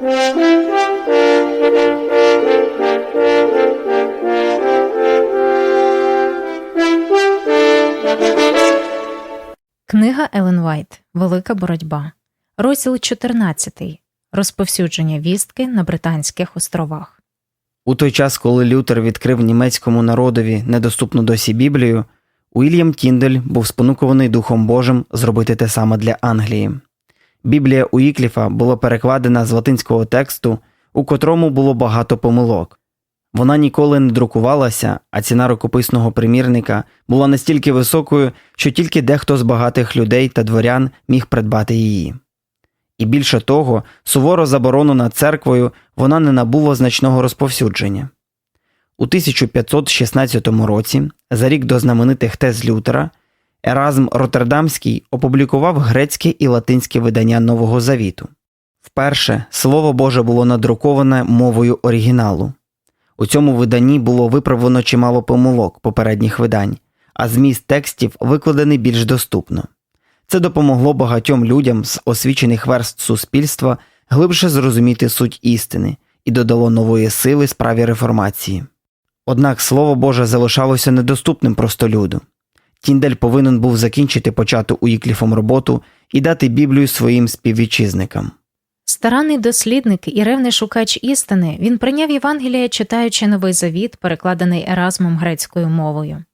Книга Елен Вайт Велика боротьба. Розділ 14. Розповсюдження вістки на Британських островах. У той час, коли Лютер відкрив німецькому народові недоступну досі Біблію, Уільям Тіндель був спонукований Духом Божим зробити те саме для Англії. Біблія Уікліфа була перекладена з латинського тексту, у котрому було багато помилок. Вона ніколи не друкувалася, а ціна рукописного примірника була настільки високою, що тільки дехто з багатих людей та дворян міг придбати її. І більше того, суворо заборонена церквою, вона не набула значного розповсюдження. У 1516 році, за рік до знаменитих тез Лютера, Еразм Роттердамський опублікував грецьке і латинське видання Нового Завіту. Вперше Слово Боже було надруковане мовою оригіналу. У цьому виданні було виправлено чимало помилок попередніх видань, а зміст текстів викладений більш доступно. Це допомогло багатьом людям з освічених верст суспільства глибше зрозуміти суть істини і додало нової сили справі реформації. Однак Слово Боже залишалося недоступним простолюду. Тіндель повинен був закінчити почату Уікліфом роботу і дати Біблію своїм співвітчизникам. Старанний дослідник і ревний шукач істини, він прийняв Євангеліє, читаючи новий завіт, перекладений Еразмом грецькою мовою.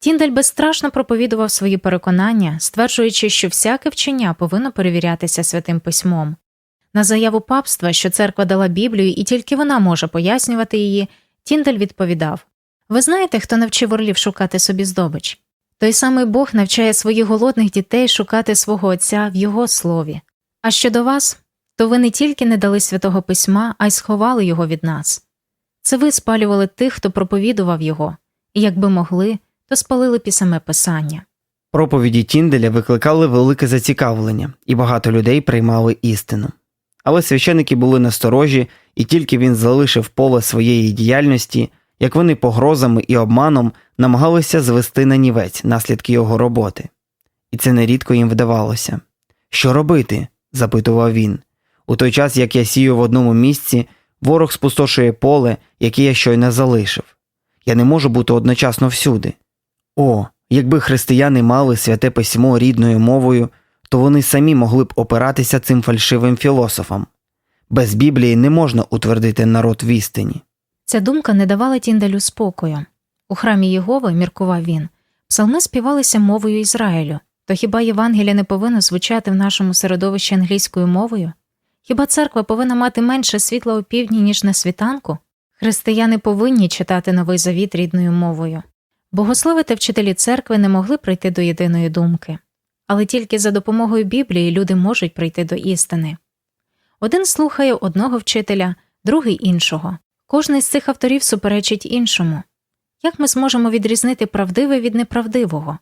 Тіндель безстрашно проповідував свої переконання, стверджуючи, що всяке вчення повинно перевірятися святим письмом. На заяву папства, що церква дала Біблію і тільки вона може пояснювати її, Тіндель відповідав Ви знаєте, хто навчив орлів шукати собі здобич? Той самий Бог навчає своїх голодних дітей шукати свого Отця в Його слові. А щодо вас, то ви не тільки не дали святого письма, а й сховали його від нас. Це ви спалювали тих, хто проповідував його, і якби могли, то спалили б і саме писання. Проповіді Тінделя викликали велике зацікавлення, і багато людей приймали істину. Але священики були насторожі, і тільки він залишив поле своєї діяльності, як вони погрозами і обманом намагалися звести на нівець наслідки його роботи. І це нерідко їм вдавалося. Що робити? запитував він. У той час, як я сію в одному місці, ворог спустошує поле, яке я щойно залишив. Я не можу бути одночасно всюди. О, якби християни мали святе письмо рідною мовою, то вони самі могли б опиратися цим фальшивим філософам. Без Біблії не можна утвердити народ в істині. Ця думка не давала Тінделю спокою. У храмі Єгови, міркував він, псалми співалися мовою Ізраїлю, то хіба Євангелія не повинно звучати в нашому середовищі англійською мовою? Хіба церква повинна мати менше світла у півдні, ніж на світанку? Християни повинні читати новий завіт рідною мовою. Богослови та вчителі церкви не могли прийти до єдиної думки, але тільки за допомогою Біблії люди можуть прийти до істини. Один слухає одного вчителя, другий іншого. Кожний з цих авторів суперечить іншому. Як ми зможемо відрізнити правдиве від неправдивого?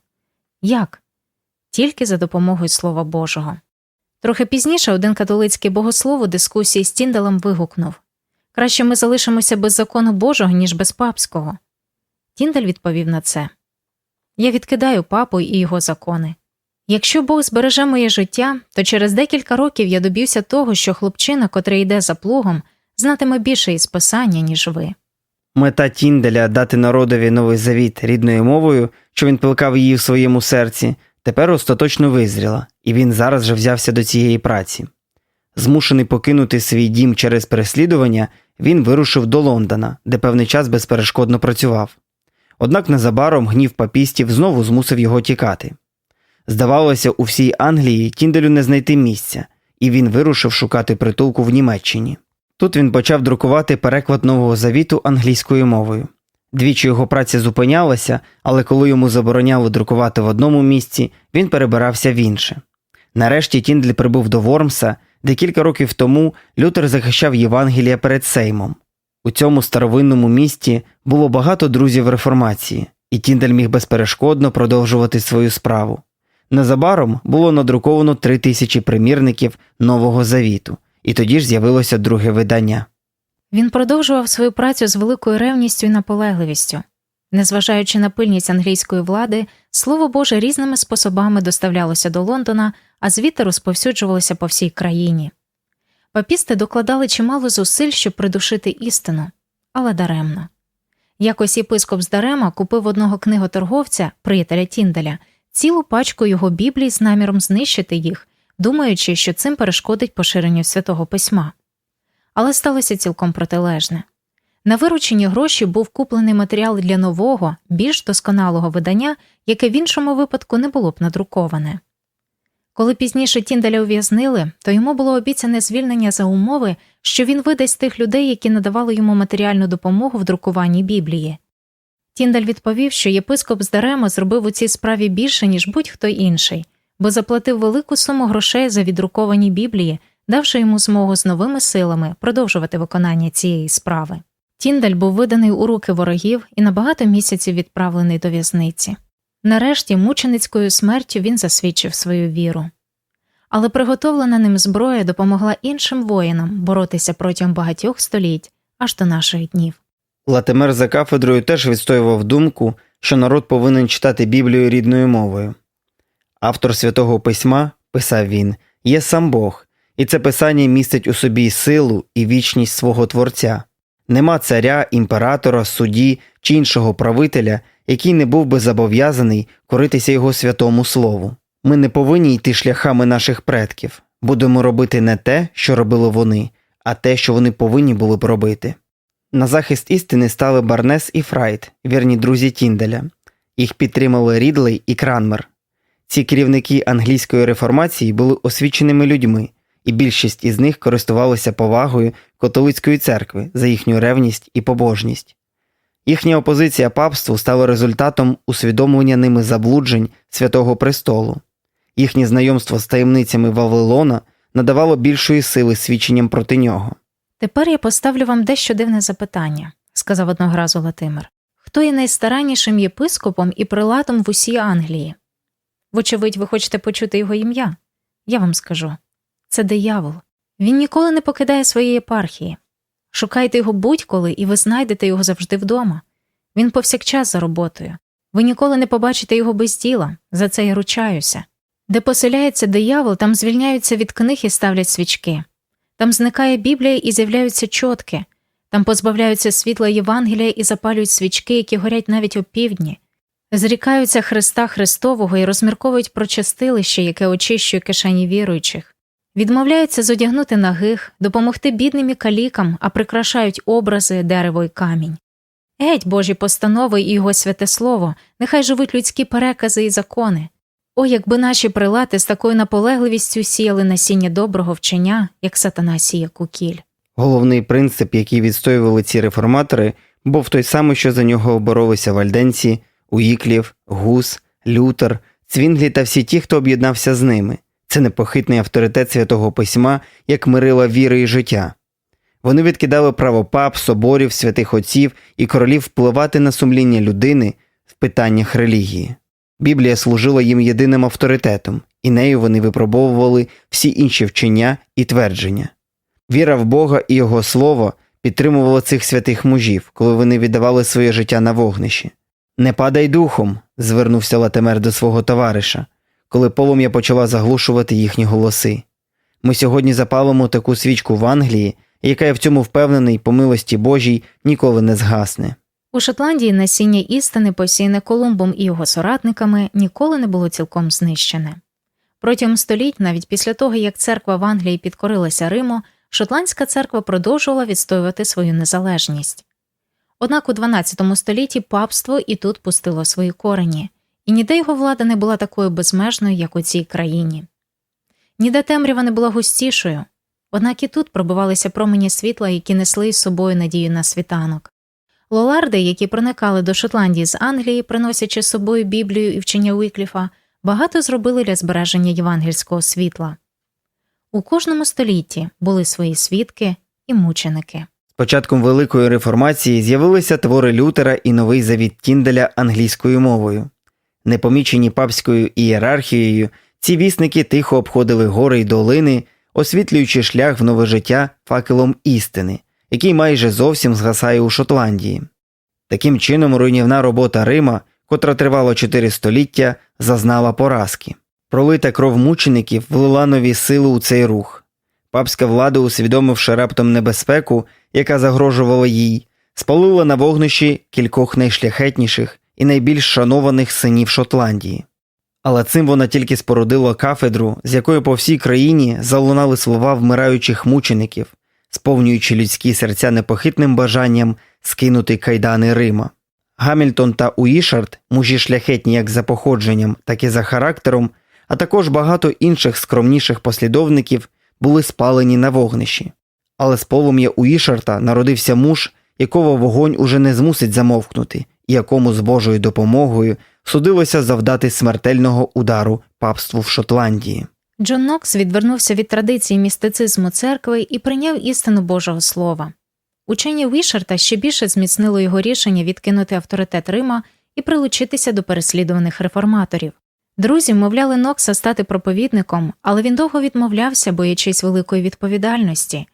Як? Тільки за допомогою Слова Божого. Трохи пізніше один католицький богослов у дискусії з Тінделем вигукнув Краще ми залишимося без закону Божого, ніж без папського. Тіндель відповів на це Я відкидаю папу і його закони. Якщо Бог збереже моє життя, то через декілька років я доб'юся того, що хлопчина, котрий йде за плугом, знатиме більше із писання, ніж ви. Мета Тінделя дати народові новий завіт рідною мовою, що він пилкав її в своєму серці, тепер остаточно визріла, і він зараз же взявся до цієї праці. Змушений покинути свій дім через переслідування, він вирушив до Лондона, де певний час безперешкодно працював. Однак незабаром гнів папістів знову змусив його тікати. Здавалося, у всій Англії Тінделю не знайти місця, і він вирушив шукати притулку в Німеччині. Тут він почав друкувати переклад Нового Завіту англійською мовою. Двічі його праця зупинялася, але коли йому забороняли друкувати в одному місці, він перебирався в інше. Нарешті Тіндель прибув до Вормса, де кілька років тому Лютер захищав Євангелія перед Сеймом. У цьому старовинному місті було багато друзів реформації, і Тіндель міг безперешкодно продовжувати свою справу. Незабаром було надруковано три тисячі примірників Нового Завіту, і тоді ж з'явилося друге видання. Він продовжував свою працю з великою ревністю і наполегливістю. Незважаючи на пильність англійської влади, слово Боже різними способами доставлялося до Лондона, а звідти розповсюджувалося по всій країні. Папісти докладали чимало зусиль, щоб придушити істину, але даремно. Якось єпископ з Дарема купив одного книготорговця, приятеля Тінделя, цілу пачку його біблій з наміром знищити їх, думаючи, що цим перешкодить поширенню святого письма. Але сталося цілком протилежне. На виручені гроші був куплений матеріал для нового, більш досконалого видання, яке в іншому випадку не було б надруковане. Коли пізніше Тінделя ув'язнили, то йому було обіцяне звільнення за умови, що він видасть тих людей, які надавали йому матеріальну допомогу в друкуванні Біблії. Тіндаль відповів, що єпископ з Дарема зробив у цій справі більше, ніж будь-хто інший, бо заплатив велику суму грошей за віддруковані Біблії, давши йому змогу з новими силами продовжувати виконання цієї справи. Тіндаль був виданий у руки ворогів і на багато місяців відправлений до в'язниці. Нарешті мученицькою смертю він засвідчив свою віру. Але приготовлена ним зброя допомогла іншим воїнам боротися протягом багатьох століть аж до наших днів. Латимер за кафедрою теж відстоював думку, що народ повинен читати Біблію рідною мовою. Автор святого письма, писав він, є сам Бог, і це писання містить у собі силу і вічність свого Творця. Нема царя, імператора, судді чи іншого правителя, який не був би зобов'язаний коритися його святому слову. Ми не повинні йти шляхами наших предків, будемо робити не те, що робили вони, а те, що вони повинні були б робити. На захист істини стали Барнес і Фрайт, вірні друзі Тінделя. Їх підтримали Рідлей і Кранмер. Ці керівники англійської реформації були освіченими людьми, і більшість із них користувалися повагою католицької церкви за їхню ревність і побожність. Їхня опозиція папству стала результатом усвідомлення ними заблуджень Святого Престолу. Їхнє знайомство з таємницями Вавилона надавало більшої сили свідченням проти нього. Тепер я поставлю вам дещо дивне запитання, сказав одного разу Латимер. Хто є найстараннішим єпископом і прилатом в усій Англії? Вочевидь, ви хочете почути його ім'я? Я вам скажу це диявол. Він ніколи не покидає своєї єпархії. Шукайте його будь-коли, і ви знайдете його завжди вдома. Він повсякчас за роботою. Ви ніколи не побачите його без діла, за це я ручаюся. Де поселяється диявол, там звільняються від книг і ставлять свічки. Там зникає Біблія і з'являються чотки, там позбавляються світла Євангелія і запалюють свічки, які горять навіть опівдні. Зрікаються Христа Христового і розмірковують про чистилище, яке очищує кишені віруючих. Відмовляються зодягнути нагих, допомогти бідним і калікам, а прикрашають образи, дерево і камінь. Геть Божі постанови і його святе слово, нехай живуть людські перекази і закони. О, якби наші прилати з такою наполегливістю сіяли насіння доброго вчення, як сатана сіє кукіль. Головний принцип, який відстоювали ці реформатори, був той самий, що за нього боролися вальденці, Уїклів, Гус, Лютер, Цвінглі та всі ті, хто об'єднався з ними. Це непохитний авторитет святого письма, як мирила віри і життя. Вони відкидали право пап, соборів, святих отців і королів впливати на сумління людини в питаннях релігії. Біблія служила їм єдиним авторитетом, і нею вони випробовували всі інші вчення і твердження. Віра в Бога і Його Слово підтримувала цих святих мужів, коли вони віддавали своє життя на вогнищі. Не падай духом, звернувся Латимер до свого товариша, коли полум'я почала заглушувати їхні голоси. Ми сьогодні запалимо таку свічку в Англії, яка я в цьому впевнений, по милості Божій, ніколи не згасне. У Шотландії насіння істини, посіяне Колумбом і його соратниками, ніколи не було цілком знищене. Протягом століть, навіть після того, як церква в Англії підкорилася Риму, шотландська церква продовжувала відстоювати свою незалежність. Однак у XII столітті папство і тут пустило свої корені, і ніде його влада не була такою безмежною, як у цій країні. Ніде темрява не була густішою, однак і тут пробивалися промені світла, які несли із собою надію на світанок. Лоларди, які проникали до Шотландії з Англії, приносячи з собою Біблію і вчення Уікліфа, багато зробили для збереження євангельського світла. У кожному столітті були свої свідки і мученики. Початком Великої реформації з'явилися твори Лютера і новий завіт Тінделя англійською мовою. Непомічені папською ієрархією, ці вісники тихо обходили гори й долини, освітлюючи шлях в нове життя факелом істини, який майже зовсім згасає у Шотландії. Таким чином, руйнівна робота Рима, котра тривала чотири століття, зазнала поразки. Пролита кров мучеників влила нові сили у цей рух. Папська влада, усвідомивши раптом небезпеку, яка загрожувала їй, спалила на вогнищі кількох найшляхетніших і найбільш шанованих синів Шотландії. Але цим вона тільки спорудила кафедру, з якої по всій країні залунали слова вмираючих мучеників, сповнюючи людські серця непохитним бажанням скинути кайдани Рима. Гамільтон та Уішард, мужі шляхетні як за походженням, так і за характером, а також багато інших скромніших послідовників були спалені на вогнищі. Але з полум'я Уішарта народився муж, якого вогонь уже не змусить замовкнути, і якому з Божою допомогою судилося завдати смертельного удару папству в Шотландії. Джон Нокс відвернувся від традиції містицизму церкви і прийняв істину Божого Слова. Учення Вішарта ще більше зміцнило його рішення відкинути авторитет Рима і прилучитися до переслідуваних реформаторів. Друзі вмовляли Нокса стати проповідником, але він довго відмовлявся, боячись великої відповідальності,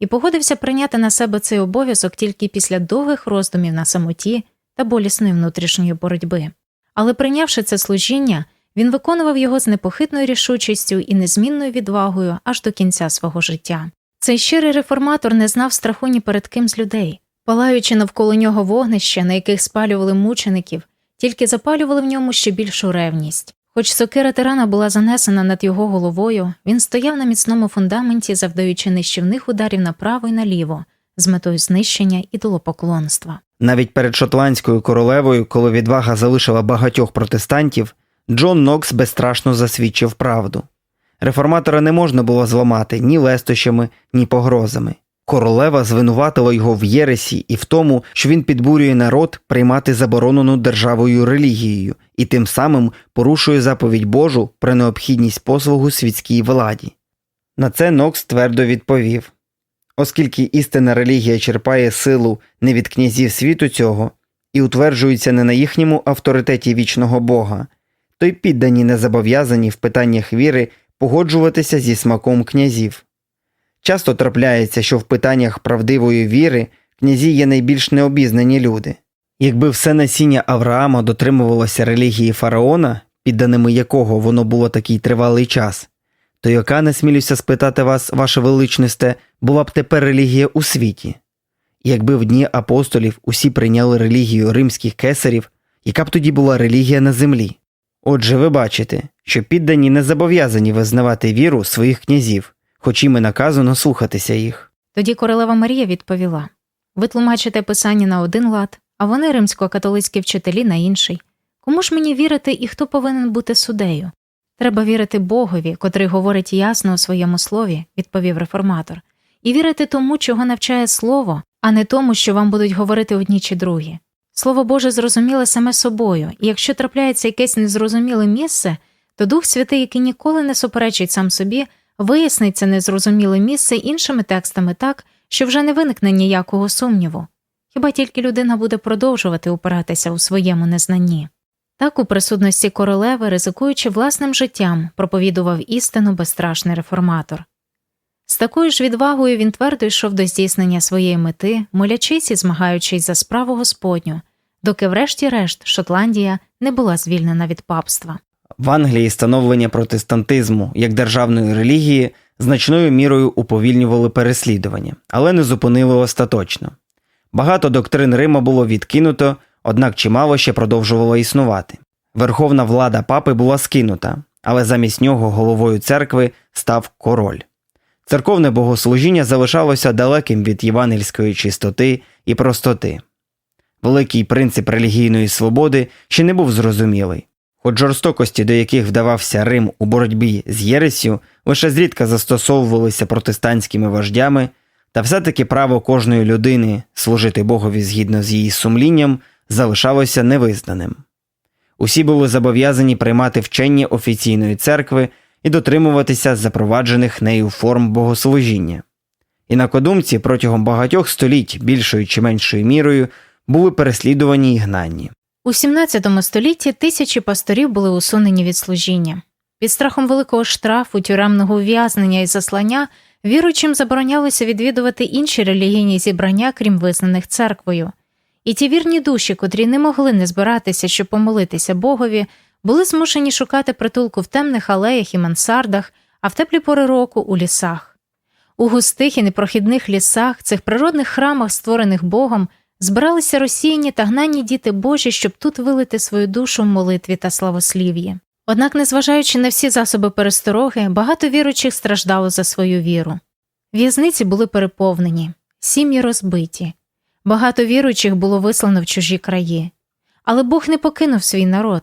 і погодився прийняти на себе цей обов'язок тільки після довгих роздумів на самоті та болісної внутрішньої боротьби. Але прийнявши це служіння, він виконував його з непохитною рішучістю і незмінною відвагою аж до кінця свого життя. Цей щирий реформатор не знав страху ні перед ким з людей, палаючи навколо нього вогнища, на яких спалювали мучеників, тільки запалювали в ньому ще більшу ревність. Хоч сокира тирана була занесена над його головою, він стояв на міцному фундаменті, завдаючи нищівних ударів направо і наліво, з метою знищення ідолопоклонства. Навіть перед шотландською королевою, коли відвага залишила багатьох протестантів, Джон Нокс безстрашно засвідчив правду. Реформатора не можна було зламати ні лестощами, ні погрозами. Королева звинуватила його в єресі і в тому, що він підбурює народ приймати заборонену державою релігією і тим самим порушує заповідь Божу про необхідність послугу світській владі. На це Нокс твердо відповів оскільки істинна релігія черпає силу не від князів світу цього і утверджується не на їхньому авторитеті вічного Бога, то й піддані не зобов'язані в питаннях віри погоджуватися зі смаком князів. Часто трапляється, що в питаннях правдивої віри князі є найбільш необізнані люди. Якби все насіння Авраама дотримувалося релігії фараона, підданими якого воно було такий тривалий час, то яка насмілюся спитати вас, ваше величносте, була б тепер релігія у світі? Якби в дні апостолів усі прийняли релігію римських кесарів, яка б тоді була релігія на землі? Отже, ви бачите, що піддані не зобов'язані визнавати віру своїх князів, хоч і наказано слухатися їх. Тоді королева Марія відповіла Ви тлумачите писання на один лад, а вони римсько-католицькі вчителі на інший. Кому ж мені вірити і хто повинен бути судею? Треба вірити Богові, котрий говорить ясно у своєму слові, відповів реформатор, і вірити тому, чого навчає слово, а не тому, що вам будуть говорити одні чи другі. Слово Боже зрозуміле саме собою, і якщо трапляється якесь незрозуміле місце, то Дух Святий, який ніколи не суперечить сам собі, вияснить це незрозуміле місце іншими текстами так, що вже не виникне ніякого сумніву. Хіба тільки людина буде продовжувати упиратися у своєму незнанні. Так, у присутності королеви, ризикуючи власним життям, проповідував істину безстрашний реформатор. З такою ж відвагою він твердо йшов до здійснення своєї мети, молячись і змагаючись за справу Господню, доки, врешті-решт, Шотландія не була звільнена від папства. В Англії становлення протестантизму як державної релігії значною мірою уповільнювали переслідування, але не зупинили остаточно. Багато доктрин Рима було відкинуто, однак чимало ще продовжувало існувати. Верховна влада папи була скинута, але замість нього головою церкви став король. Церковне богослужіння залишалося далеким від євангельської чистоти і простоти. Великий принцип релігійної свободи ще не був зрозумілий, хоч жорстокості, до яких вдавався Рим у боротьбі з Єресю, лише зрідка застосовувалися протестантськими вождями, та все-таки право кожної людини служити Богові згідно з її сумлінням залишалося невизнаним. Усі були зобов'язані приймати вчення офіційної церкви і дотримуватися запроваджених нею форм богослужіння. Інакодумці протягом багатьох століть більшою чи меншою мірою були переслідувані і гнанні. У 17 столітті тисячі пасторів були усунені від служіння. Під страхом великого штрафу, тюремного ув'язнення і заслання віруючим заборонялося відвідувати інші релігійні зібрання, крім визнаних церквою. І ті вірні душі, котрі не могли не збиратися, щоб помолитися Богові, були змушені шукати притулку в темних алеях і мансардах, а в теплі пори року у лісах. У густих і непрохідних лісах, цих природних храмах, створених Богом, збиралися розсіяні та гнані діти Божі, щоб тут вилити свою душу в молитві та славослів'ї. Однак, незважаючи на всі засоби перестороги, багато віруючих страждало за свою віру. В'язниці були переповнені, сім'ї розбиті, багато віруючих було вислано в чужі краї. Але Бог не покинув свій народ,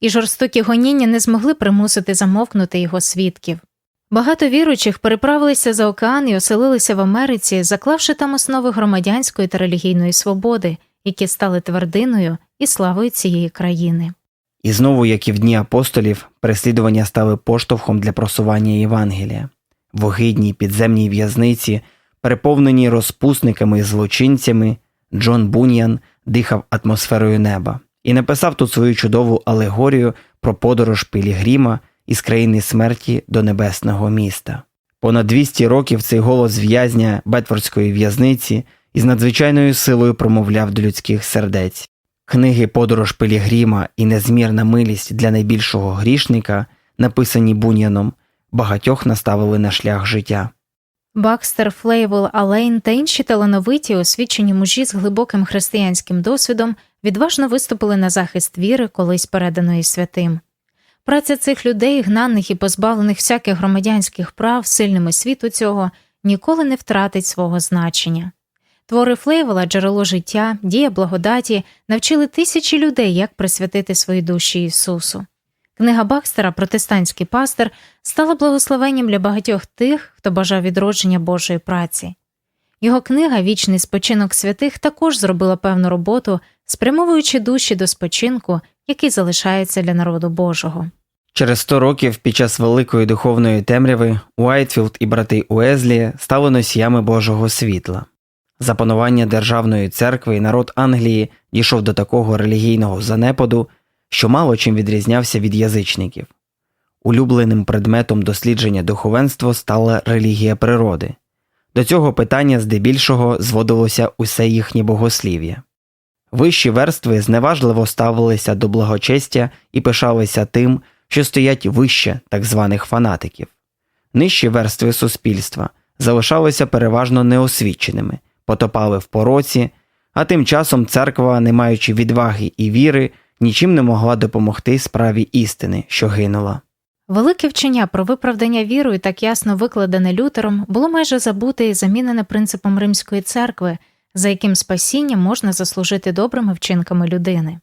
і жорстокі гоніння не змогли примусити замовкнути його свідків. Багато віруючих переправилися за океан і оселилися в Америці, заклавши там основи громадянської та релігійної свободи, які стали твердиною і славою цієї країни. І знову, як і в дні апостолів, переслідування стали поштовхом для просування Євангелія. В огидній підземній в'язниці, переповненій розпусниками і злочинцями, Джон Буньян дихав атмосферою неба і написав тут свою чудову алегорію про подорож Пілігрима із країни смерті до небесного міста. Понад 200 років цей голос в'язня Бетфордської в'язниці із надзвичайною силою промовляв до людських сердець. Книги Подорож Пилігрима і Незмірна милість для найбільшого грішника, написані Буньяном, багатьох наставили на шлях життя. Бакстер, Флейвел, Алейн та інші талановиті освічені мужі з глибоким християнським досвідом відважно виступили на захист віри, колись переданої святим. Праця цих людей, гнаних і позбавлених всяких громадянських прав, сильними світу цього, ніколи не втратить свого значення. Твори Флейвела, джерело життя, дія благодаті навчили тисячі людей, як присвятити свої душі Ісусу. Книга Бакстера Протестантський пастир стала благословенням для багатьох тих, хто бажав відродження Божої праці. Його книга Вічний спочинок святих також зробила певну роботу, спрямовуючи душі до спочинку, який залишається для народу Божого. Через 100 років під час великої духовної темряви Уайтфілд і брати Уезлі стали носіями Божого світла. За панування державної церкви і народ Англії дійшов до такого релігійного занепаду, що мало чим відрізнявся від язичників. Улюбленим предметом дослідження духовенства стала релігія природи. До цього питання здебільшого зводилося усе їхнє богослів'я. Вищі верстви зневажливо ставилися до благочестя і пишалися тим, що стоять вище так званих фанатиків. Нижчі верстви суспільства залишалися переважно неосвіченими, потопали в пороці, а тим часом церква, не маючи відваги і віри, нічим не могла допомогти справі істини, що гинула. Велике вчення про виправдання вірою, так ясно викладене Лютером, було майже забуте і замінене принципом Римської церкви, за яким спасіння можна заслужити добрими вчинками людини.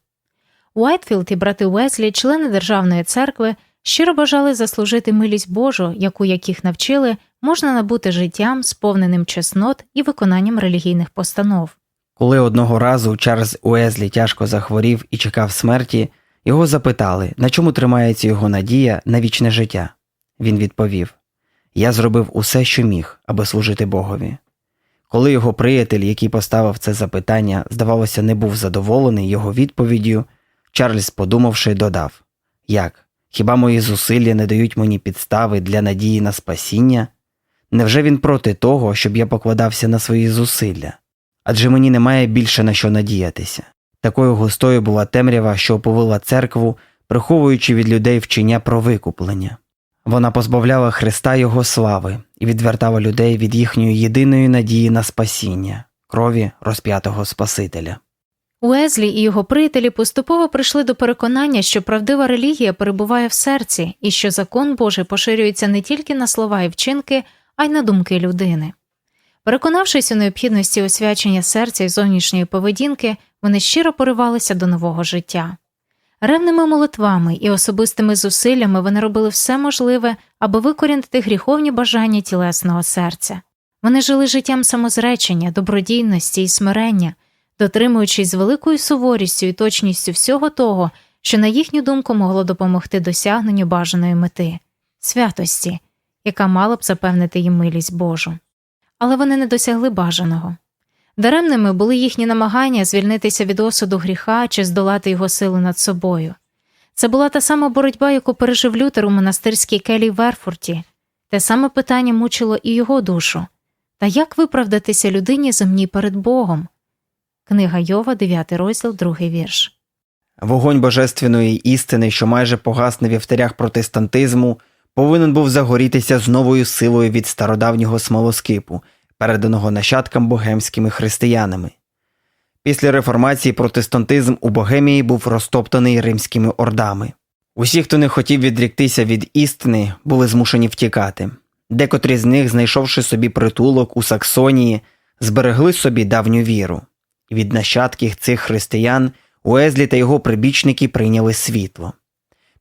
Уайтфілд і брати Уеслі, члени Державної церкви, щиро бажали заслужити милість Божу, яку, як їх навчили, можна набути життям, сповненим чеснот і виконанням релігійних постанов. Коли одного разу Чарльз Уезлі тяжко захворів і чекав смерті, його запитали, на чому тримається його надія на вічне життя. Він відповів Я зробив усе, що міг, аби служити Богові. Коли його приятель, який поставив це запитання, здавалося, не був задоволений його відповіддю, Чарльз, подумавши, додав Як? Хіба мої зусилля не дають мені підстави для надії на спасіння? Невже він проти того, щоб я покладався на свої зусилля? Адже мені немає більше на що надіятися. Такою густою була темрява, що оповила церкву, приховуючи від людей вчення про викуплення. Вона позбавляла Христа Його слави і відвертала людей від їхньої єдиної надії на спасіння, крові розп'ятого Спасителя. Уезлі і його приятелі поступово прийшли до переконання, що правдива релігія перебуває в серці і що закон Божий поширюється не тільки на слова і вчинки, а й на думки людини. Переконавшись у необхідності освячення серця і зовнішньої поведінки, вони щиро поривалися до нового життя. Ревними молитвами і особистими зусиллями вони робили все можливе, аби викорінити гріховні бажання тілесного серця. Вони жили життям самозречення, добродійності і смирення, дотримуючись з великою суворістю і точністю всього того, що, на їхню думку, могло допомогти досягненню бажаної мети святості, яка мала б запевнити їм милість Божу. Але вони не досягли бажаного. Даремними були їхні намагання звільнитися від осуду гріха чи здолати його силу над собою. Це була та сама боротьба, яку пережив Лютер у монастирській келі в Верфурті. Те саме питання мучило і його душу. Та як виправдатися людині земній перед Богом? Книга Йова, 9 розділ, 2 вірш. Вогонь божественної істини, що майже погас на вівтарях протестантизму, повинен був загорітися з новою силою від стародавнього смолоскипу, переданого нащадкам богемськими християнами. Після реформації протестантизм у Богемії був розтоптаний римськими ордами. Усі, хто не хотів відріктися від істини, були змушені втікати. Декотрі з них, знайшовши собі притулок у Саксонії, зберегли собі давню віру. Від нащадків цих християн Уезлі та його прибічники прийняли світло.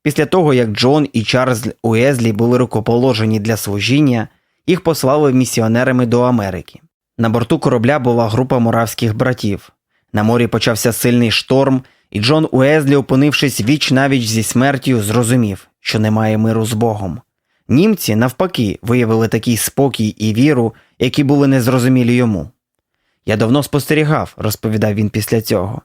Після того, як Джон і Чарльз Уезлі були рукоположені для служіння, їх послали місіонерами до Америки. На борту корабля була група моравських братів. На морі почався сильний шторм, і Джон Уезлі, опинившись віч навіч зі смертю, зрозумів, що немає миру з Богом. Німці, навпаки, виявили такий спокій і віру, які були незрозумілі йому. Я давно спостерігав, розповідав він після цього,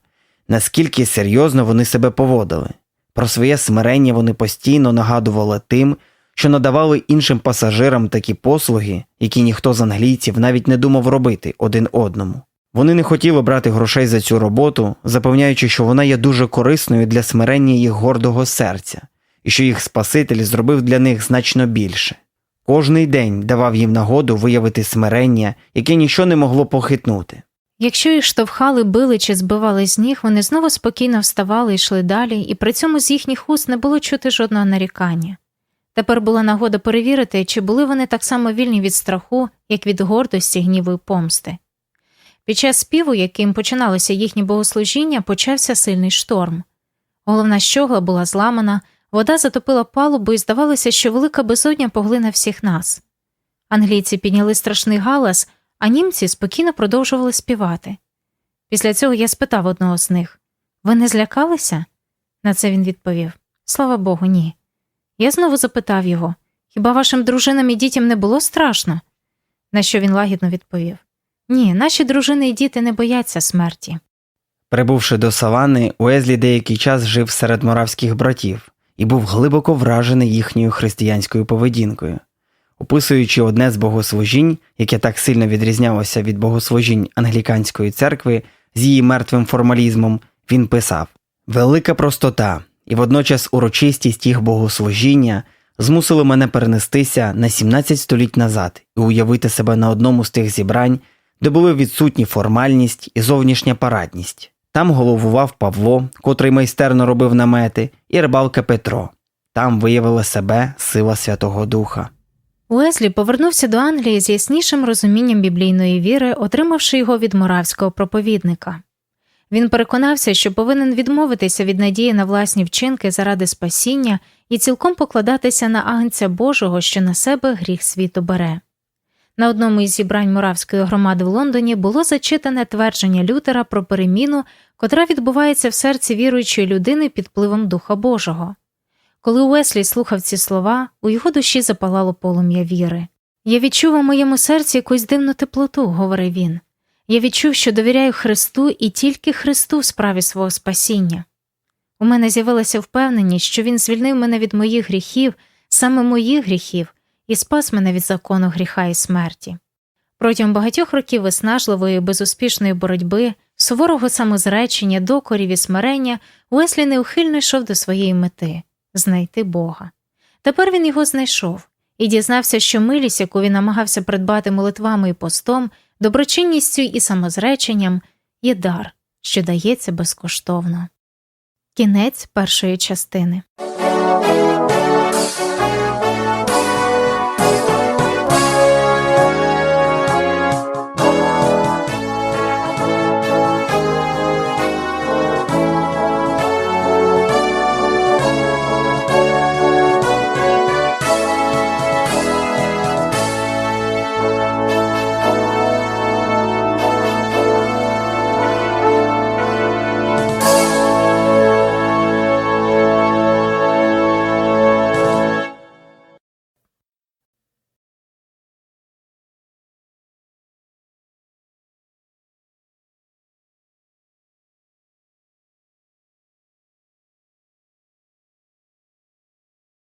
наскільки серйозно вони себе поводили. Про своє смирення вони постійно нагадували тим, що надавали іншим пасажирам такі послуги, які ніхто з англійців навіть не думав робити один одному. Вони не хотіли брати грошей за цю роботу, запевняючи, що вона є дуже корисною для смирення їх гордого серця, і що їх Спаситель зробив для них значно більше. Кожний день давав їм нагоду виявити смирення, яке нічого не могло похитнути. Якщо їх штовхали, били чи збивали з ніг, вони знову спокійно вставали і йшли далі, і при цьому з їхніх уст не було чути жодного нарікання. Тепер була нагода перевірити, чи були вони так само вільні від страху, як від гордості, гніву і помсти. Під час співу, яким починалося їхнє богослужіння, почався сильний шторм. Головна щогла була зламана, вода затопила палубу і здавалося, що велика безодня поглине всіх нас. Англійці підняли страшний галас, а німці спокійно продовжували співати. Після цього я спитав одного з них Ви не злякалися? На це він відповів Слава Богу, ні. Я знову запитав його Хіба вашим дружинам і дітям не було страшно? На що він лагідно відповів Ні, наші дружини і діти не бояться смерті. Прибувши до савани, Уезлі деякий час жив серед моравських братів і був глибоко вражений їхньою християнською поведінкою. Описуючи одне з богослужінь, яке так сильно відрізнялося від богослужінь англіканської церкви з її мертвим формалізмом, він писав: Велика простота і водночас урочистість їх богослужіння змусили мене перенестися на 17 століть назад і уявити себе на одному з тих зібрань, де були відсутні формальність і зовнішня парадність. Там головував Павло, котрий майстерно робив намети, і рибалка Петро. Там виявила себе сила Святого Духа. Уеслі повернувся до Англії з яснішим розумінням біблійної віри, отримавши його від моравського проповідника. Він переконався, що повинен відмовитися від надії на власні вчинки заради спасіння і цілком покладатися на агнця Божого, що на себе гріх світу бере. На одному із зібрань Моравської громади в Лондоні було зачитане твердження Лютера про переміну, котра відбувається в серці віруючої людини під впливом Духа Божого. Коли Уеслі слухав ці слова, у його душі запалало полум'я віри. Я відчув у моєму серці якусь дивну теплоту, говорив він. Я відчув, що довіряю Христу і тільки Христу в справі свого спасіння. У мене з'явилася впевненість, що Він звільнив мене від моїх гріхів, саме моїх гріхів, і спас мене від закону гріха і смерті. Протягом багатьох років виснажливої, безуспішної боротьби, суворого самозречення, докорів і смирення Уеслі неухильно йшов до своєї мети знайти Бога. Тепер він його знайшов і дізнався, що милість, яку він намагався придбати молитвами і постом, доброчинністю і самозреченням, є дар, що дається безкоштовно. Кінець першої частини.